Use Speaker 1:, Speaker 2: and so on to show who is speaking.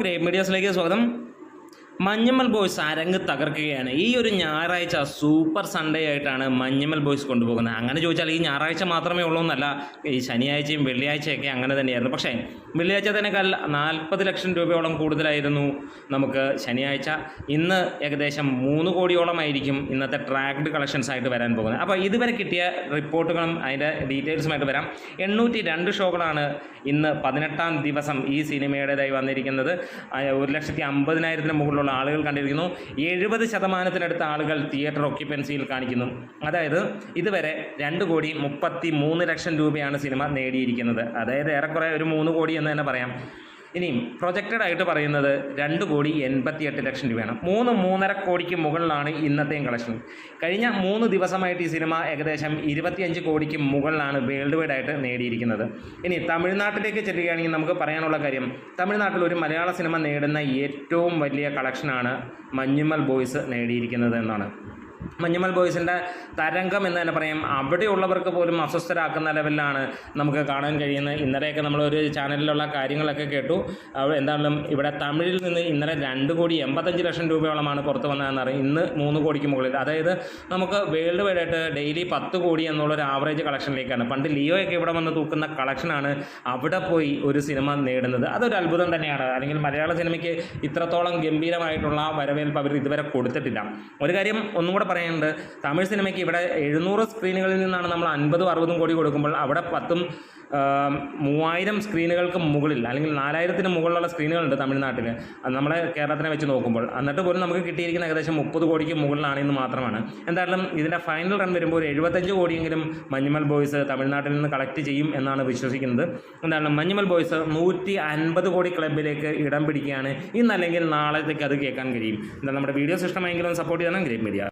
Speaker 1: Rape media स्वागत Manjummel boys അരങ്ങ് തകർക്കുകയാണ്. ഈ ഒരു ഞായറാഴ്ച സൂപ്പർ സൺഡേ ആയിട്ടാണ് മഞ്ഞമ്മൽ ബോയ്സ് കൊണ്ടുപോകുന്നത്. അങ്ങനെ ചോദിച്ചാൽ ഈ ഞായറാഴ്ച മാത്രമേ ഉള്ളൂ എന്നല്ല ഈ ശനിയാഴ്ചയും വെള്ളിയാഴ്ചയൊക്കെ അങ്ങനെ തന്നെയായിരുന്നു. പക്ഷേ വെള്ളിയാഴ്ച തന്നെക്കാൾ നാൽപ്പത് ലക്ഷം രൂപയോളം കൂടുതലായിരുന്നു നമുക്ക് ശനിയാഴ്ച. ഇന്ന് ഏകദേശം മൂന്ന് കോടിയോളമായിരിക്കും ഇന്നത്തെ ട്രാക്ഡ് കളക്ഷൻസ് ആയിട്ട് വരാൻ പോകുന്നത്. അപ്പോൾ ഇതുവരെ കിട്ടിയ റിപ്പോർട്ടുകളും അതിന്റെ ഡീറ്റെയിൽസുമായിട്ട് വരാം. എണ്ണൂറ്റി രണ്ട് ഷോകളാണ് ഇന്ന് പതിനെട്ടാം ദിവസം ഈ സിനിമയുടേതായി വന്നിരിക്കുന്നത്. ഒരു ലക്ഷത്തി അമ്പതിനായിരത്തിന് മുകളിലുള്ള ആളുകൾ കണ്ടിരിക്കുന്നു. എഴുപത് ശതമാനത്തിനടുത്ത ആളുകൾ തിയേറ്റർ ഒക്യുപ്പൻസിയിൽ കാണിക്കുന്നു. അതായത് ഇതുവരെ രണ്ട് കോടി മുപ്പത്തി മൂന്ന് ലക്ഷം രൂപയാണ് സിനിമ നേടിയിരിക്കുന്നത്. അതായത് ഏറെക്കുറെ ഒരു മൂന്ന് കോടി എന്ന് തന്നെ പറയാം. ഇനിയും പ്രൊജക്റ്റഡ് ആയിട്ട് പറയുന്നത് രണ്ട് കോടി എൺപത്തി എട്ട് ലക്ഷം രൂപയാണ്. മൂന്ന് മൂന്നര കോടിക്ക് മുകളിലാണ് ഇന്നത്തെയും കളക്ഷൻ. കഴിഞ്ഞ മൂന്ന് ദിവസമായിട്ട് ഈ സിനിമ ഏകദേശം ഇരുപത്തിയഞ്ച് കോടിക്ക് മുകളിലാണ് വേൾഡ് വൈഡ് ആയിട്ട് നേടിയിരിക്കുന്നത്. ഇനി തമിഴ്നാട്ടിലേക്ക് ചെല്ലുകയാണെങ്കിൽ നമുക്ക് പറയാനുള്ള കാര്യം തമിഴ്നാട്ടിൽ ഒരു മലയാള സിനിമ നേടുന്ന ഏറ്റവും വലിയ കളക്ഷനാണ് മഞ്ഞുമ്മൽ ബോയ്സ് നേടിയിരിക്കുന്നത് എന്നാണ്. മഞ്ഞുമൽ ബോയ്സിന്റെ തരംഗം എന്ന് തന്നെ പറയാം. അവിടെയുള്ളവർക്ക് പോലും അസ്വസ്ഥരാക്കുന്ന ലെവലിലാണ് നമുക്ക് കാണാൻ കഴിയുന്നത്. ഇന്നലെയൊക്കെ നമ്മളൊരു ചാനലിലുള്ള കാര്യങ്ങളൊക്കെ കേട്ടു. എന്താണെങ്കിലും ഇവിടെ തമിഴിൽ നിന്ന് ഇന്നലെ രണ്ട് കോടി എൺപത്തഞ്ച് ലക്ഷം രൂപയോളമാണ് പുറത്ത് വന്നതെന്ന് അറിയാം. ഇന്ന് മൂന്ന് കോടിക്ക് മുകളിൽ. അതായത് നമുക്ക് വേൾഡ് വൈഡ് ആയിട്ട് ഡെയിലി പത്ത് കോടി എന്നുള്ളൊരു ആവറേജ് കളക്ഷനിലേക്കാണ്. പണ്ട് ലിയോയൊക്കെ ഇവിടെ വന്ന് തൂക്കുന്ന കളക്ഷനാണ് അവിടെ പോയി ഒരു സിനിമ നേടുന്നത്. അതൊരു അത്ഭുതം തന്നെയാണ്. അല്ലെങ്കിൽ മലയാള സിനിമയ്ക്ക് ഇത്രത്തോളം ഗംഭീരമായിട്ടുള്ള വരവേൽപ്പ് അവർ ഇതുവരെ കൊടുത്തിട്ടില്ല. ഒരു കാര്യം ഒന്നും കൂടെ പറയാനുണ്ട് തമിഴ് സിനിമയ്ക്ക് ഇവിടെ എഴുന്നൂറ് സ്ക്രീനുകളിൽ നിന്നാണ് നമ്മൾ അൻപതും അറുപതും കോടി കൊടുക്കുമ്പോൾ അവിടെ പത്തും മൂവായിരം സ്ക്രീനുകൾക്ക് മുകളിൽ അല്ലെങ്കിൽ നാലായിരത്തിന് മുകളിലുള്ള സ്ക്രീനുകളുണ്ട് തമിഴ്നാട്ടിൽ അത് നമ്മളെ കേരളത്തിനെ വെച്ച് നോക്കുമ്പോൾ. എന്നിട്ട് പോലും നമുക്ക് കിട്ടിയിരിക്കുന്ന ഏകദേശം മുപ്പത് കോടിക്ക് മുകളിലാണ് എന്ന് മാത്രമാണ്. എന്തായാലും ഇതിന്റെ ഫൈനൽ റൺ വരുമ്പോൾ ഒരു എഴുപത്തഞ്ച് കോടിയെങ്കിലും മഞ്ഞുമൽ ബോയ്സ് തമിഴ്നാട്ടിൽ നിന്ന് കളക്ട് ചെയ്യും എന്നാണ് വിശ്വസിക്കുന്നത്. എന്തായാലും മഞ്ഞുമൽ ബോയ്സ് നൂറ്റി അൻപത് കോടി ക്ലബിലേക്ക് ഇടം പിടിക്കുകയാണ്. ഇന്നല്ലെങ്കിൽ നാളത്തേക്ക് അത് കേൾക്കാൻ കഴിയും. എന്താ നമ്മുടെ വീഡിയോസ് ഇഷ്ടമായെങ്കിലും സപ്പോർട്ട് ചെയ്യണം. Great media.